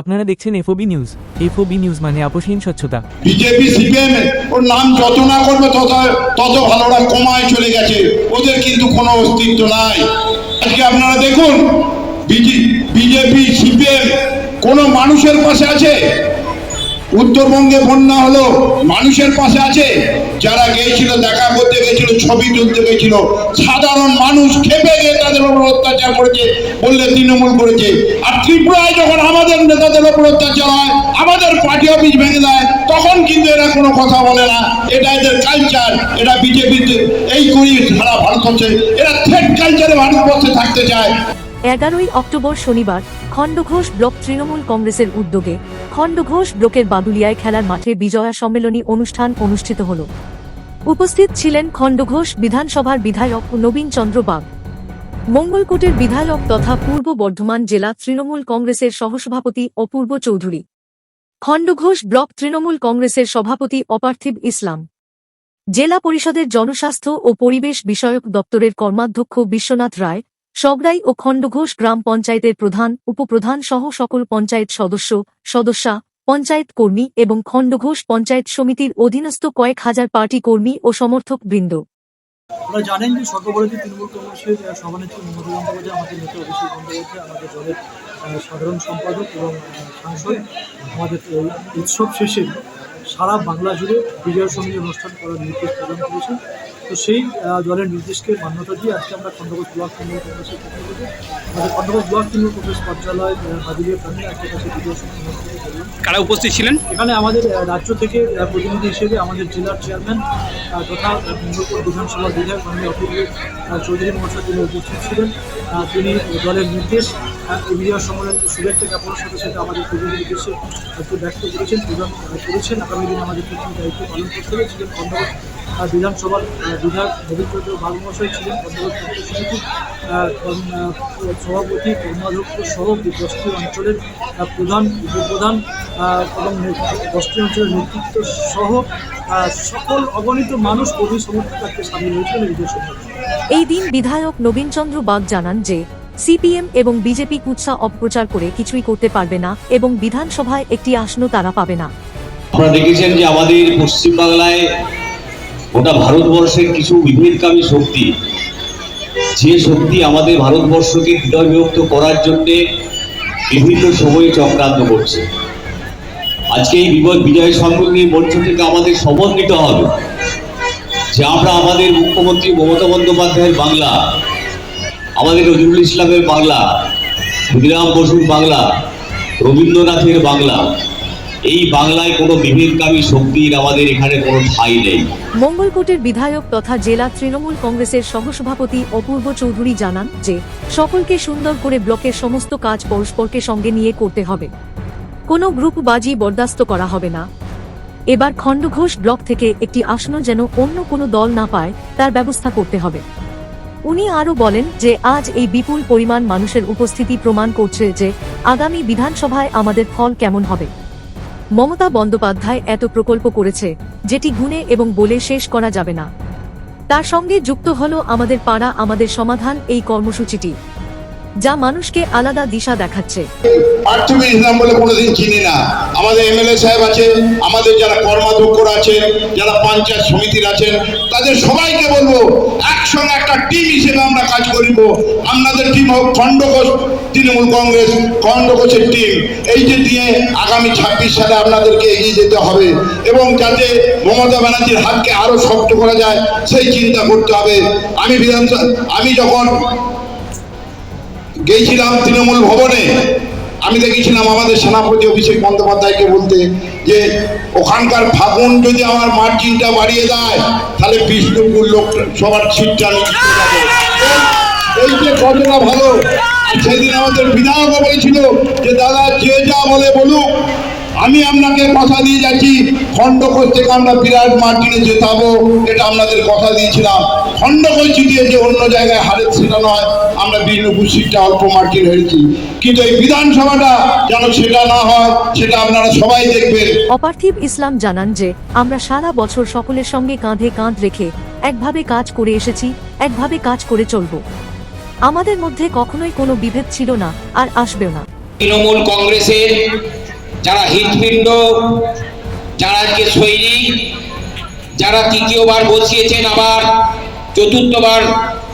আপনারা দেখছেন FOB news. FOB news মানে আপোষহীন স্বচ্ছতা। বিজেপি, সিপিএম ওর নাম যত না করবে তত তত ভালোরা কমায় চলে গেছে। ওদের কিন্তু কোনো অস্তিত্ব নাই। আজকে আপনারা দেখুন বিজেপি, সিপিএম কোন মানুষের পাশে আছে? উত্তরবঙ্গে বন্যা হলো, মানুষের পাশে আছে। যারা গিয়েছিল দেখা করতে গেছিল ছবি তুলতে গেছিল সাধারণ মানুষ খেপে গিয়ে তাদের উপর অত্যাচার করেছে, বললে তৃণমূল করেছে। আর ত্রিপুরায় যখন আমাদের নেতাদের উপর অত্যাচার হয়, আমাদের পার্টি অফিস ভেঙে দেয়, তখন কিন্তু এরা কোনো কথা বলে না। এটা এদের কালচার এটা বিজেপিতে এই করি সারা ভারতবর্ষে এরা থ্রেড কালচারে ভারতবর্ষে থাকতে চায়। এগারোই অক্টোবর শনিবার খণ্ডঘোষ ব্লক তৃণমূল কংগ্রেসের উদ্যোগে খণ্ডঘোষ ব্লকের বাদুলিয়ায় খেলার মাঠে বিজয়া সম্মেলনী অনুষ্ঠান অনুষ্ঠিত হল। উপস্থিত ছিলেন খণ্ডঘোষ বিধানসভার বিধায়ক নবীন চন্দ্র বাগ। মঙ্গলকোটের বিধায়ক তথা পূর্ব বর্ধমান জেলা তৃণমূল কংগ্রেসের সহসভাপতি অপূর্ব চৌধুরী। খণ্ডঘোষ ব্লক তৃণমূল কংগ্রেসের সভাপতি অপার্থিব ইসলাম। জেলা পরিষদের জনস্বাস্থ্য ও পরিবেশ বিষয়ক দপ্তরের কর্মাধ্যক্ষ বিশ্বনাথ রায়। সগড়াই ও খণ্ডঘোষ গ্রাম পঞ্চায়েতের প্রধান, উপপ্রধান সহ সকল পঞ্চায়েত সদস্য, সদস্যা, পঞ্চায়েত কর্মী এবং খণ্ডঘোষ পঞ্চায়েত সমিতির অধীনস্থ কয়েক হাজার পার্টি কর্মী ও সমর্থক বৃন্দ। জানেন যে তৃণমূল কংগ্রেসের সভানেত্রী মমতা বন্দ্যোপাধ্যায় আমাদের নেতা অভিষেক বন্দ্যোপাধ্যায়, আমাদের দলের সাধারণ সম্পাদক এবং সাংসদ, আমাদের উৎসব শেষে সারা বাংলা জুড়ে বিজয় সঙ্গী অনুষ্ঠান করার নির্দেশ প্রদান করেছেন। তো সেই দলের নির্দেশকে মান্যতা দিয়ে আজকে আমরা খণ্ডঘোষ ব্লক তৃণমূল কংগ্রেসের পক্ষ থেকে আমাদের খণ্ডঘোষ ব্লক তৃণমূল কংগ্রেস কার্যালয় হাজিরিয়া প্রাণী আজকের কাছে কারা উপস্থিত ছিলেন? এখানে আমাদের রাজ্য থেকে প্রতিনিধি হিসেবে আমাদের জেলার চেয়ারম্যান তথা মঙ্গলপুর বিধানসভার বিধায়ক মাননীয় অপূর্ব চৌধুরী মহাশয় তিনি উপস্থিত ছিলেন। তিনি দলের নির্দেশ বিজয় সম্মেলন শুভেচ্ছা জ্ঞাপনের সাথে সাথে আমাদের প্রতিনিধি উদ্দেশ্যে একটু ব্যক্ত করেছেন প্রদান আহ, করেছেন। আগামী দিনে আমাদের কিছু দায়িত্ব পালন করতে হবে। খণ্ডঘোষ আহ, বিধানসভার বিধায়ক রবীন্দ্র বাগ মহাশয় ছিলেন সভাপতি কর্মাধ্যক্ষ সহ দশটি অঞ্চলের প্রধান উপপ্রধান এবং দশটি অঞ্চলের নেতৃত্ব সহ সকল অগণিত মানুষ কর্মী সমর্থক আজকে সামিল হয়েছিলেন এই এই দিন বিধায়ক নবীনচন্দ্র বাগ জানান যে সিপিএম এবং বিজেপি কুৎসা অপপ্রচার করে কিছুই করতে পারবে না এবং বিধানসভায় একটি আসন তারা পাবে না। আপনারা দেখেছেন যে আমাদের পশ্চিমবাংলায় গোটা ভারতবর্ষের কিছু বিভেদকামী শক্তি, যে শক্তি আমাদের ভারতবর্ষকে হৃদয় বিভক্ত করার জন্য বিভিন্ন সময়ে চক্রান্ত করছে। আজকে এই বিপদ বিজয় সম্মেলনী মঞ্চ থেকে আমাদের নিতে হবে, যে আমরা আমাদের মুখ্যমন্ত্রী মমতা বন্দ্যোপাধ্যায়ের বাংলা, আমাদের নজরুল ইসলামের বাংলা ক্ষুদিরাম বসুর বাংলা, রবীন্দ্রনাথের বাংলা এই বাংলায় কোনো বিভেদকামী শক্তির আমাদের এখানে কোনো ঠাঁই নেই। মঙ্গলকোটের বিধায়ক তথা জেলা তৃণমূল কংগ্রেসের সহসভাপতি অপূর্ব চৌধুরী জানান যে, সকলকে সুন্দর করে ব্লকের সমস্ত কাজ পরস্পরকে সঙ্গে নিয়ে করতে হবে। কোনো গ্রুপবাজি বরদাস্ত করা হবে না। এবার খণ্ডঘোষ ব্লক থেকে একটি আসন যেন অন্য কোনো দল না পায়, তার ব্যবস্থা করতে হবে। উনি আরও বলেন যে, আজ এই বিপুল পরিমাণ মানুষের উপস্থিতি প্রমাণ করছে যে, আগামী বিধানসভায় আমাদের ফল কেমন হবে। মমতা বন্দ্যোপাধ্যায় এত প্রকল্প করেছে, যেটি গুণে এবং বলে শেষ করা যাবে না। তার সঙ্গে যুক্ত হল আমাদের পাড়া, আমাদের সমাধান এই কর্মসূচিটি। যা মানুষকে আলাদা দিশা দেখাচ্ছে। পার্থিব ইসলাম বলে কোনোদিন চিনি না। আমাদের এমএলএ সাহেব আছে আমাদের যারা কর্মাধ্যক্ষরা আছেন, যারা পঞ্চায়েত সমিতির আছেন, তাদের সবাইকে বলব, একসঙ্গে একটা টিম হিসেবে আমরা কাজ করিব। আপনাদের টিম হোক খণ্ডঘোষ তৃণমূল কংগ্রেস খণ্ডঘোষের টিম এই যে দিয়ে আগামী ছাব্বিশ সালে আপনাদেরকে এগিয়ে যেতে হবে এবং যাতে মমতা ব্যানার্জির হাতকে আরও শক্ত করা যায়, সেই চিন্তা করতে হবে। আমি বিধানসভা আমি যখন গেছিলাম তৃণমূল ভবনে আমি দেখেছিলাম আমাদের সেনাপতি অভিষেক বন্দ্যোপাধ্যায়কে বলতে যে, ওখানকার ফাগুন যদি আমার মার্জিনটা বাড়িয়ে দেয়, তাহলে বিষ্ণুপুর লোক সবার সিটটা আমি। এই যে ভালো, সেদিন আমাদের বিধায়কও বলেছিল যে, দাদা, যে যা বলে বলুক আমি আপনাকে কথা দিয়ে যাচ্ছি। খণ্ডকোষ থেকে আমরা বিরাট মার্জিনে জেতাবো এটা আপনাদের কথা দিয়েছিলাম। খণ্ডকোষ জিতিয়ে যে অন্য জায়গায় হারের সেটা নয় আমরা বিষ্ণুপুর সিটটা অল্প মার্জিন হেরেছি। কিন্তু এই বিধানসভাটা যেন সেটা না হয় সেটা আপনারা সবাই দেখবেন। অপার্থিব ইসলাম জানান যে আমরা সারা বছর সকলের সঙ্গে কাঁধে কাঁধ রেখে একভাবে কাজ করে এসেছি একভাবে কাজ করে চলব। আমাদের মধ্যে কখনোই কোনো বিভেদ ছিল না আর আসবেও না। তৃণমূল কংগ্রেসের যারা হৃৎপিণ্ড, যারা আজকে সৈনিক, যারা তৃতীয়বার বসিয়েছেন আবার চতুর্থবার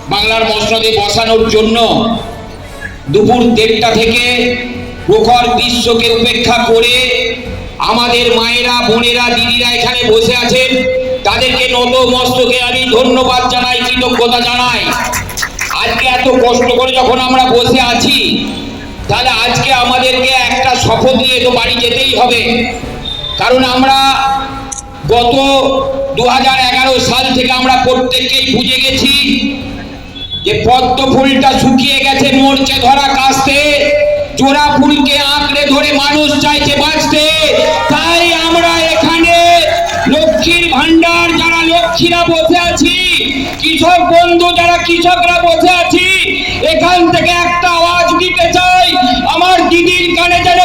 বাংলার মসনদে বসানোর জন্য, দুপুর দেড়টা থেকে প্রখর গ্রীষ্মকে উপেক্ষা করে আমাদের মায়েরা, বোনেরা, দিদিরা এখানে বসে আছেন। তাদেরকে নত মস্তকে আমি ধন্যবাদ জানাই, কৃতজ্ঞতা জানাই। আজকে এত কষ্ট করে যখন আমরা বসে আছি তাহলে আজকে আমাদেরকে একটা শপথ নিয়ে তো বাড়ি যেতেই হবে। কারণ আমরা গত দু হাজার এগারো সাল থেকে আমরা প্রত্যেককেই বুঝে গেছি যে পদ্ম ফুলটা শুকিয়ে গেছে মরচে ধরা কাস্তে। জোড়া ফুলকে আঁকড়ে ধরে মানুষ চাইছে বাঁচতে। তাই আমরা যারা বসে আছি, কৃষক বন্ধু যারা কৃষকরা বসে আছি, এখান থেকে একটা আওয়াজ দিতে চাই। আমার দিদির কানে যেন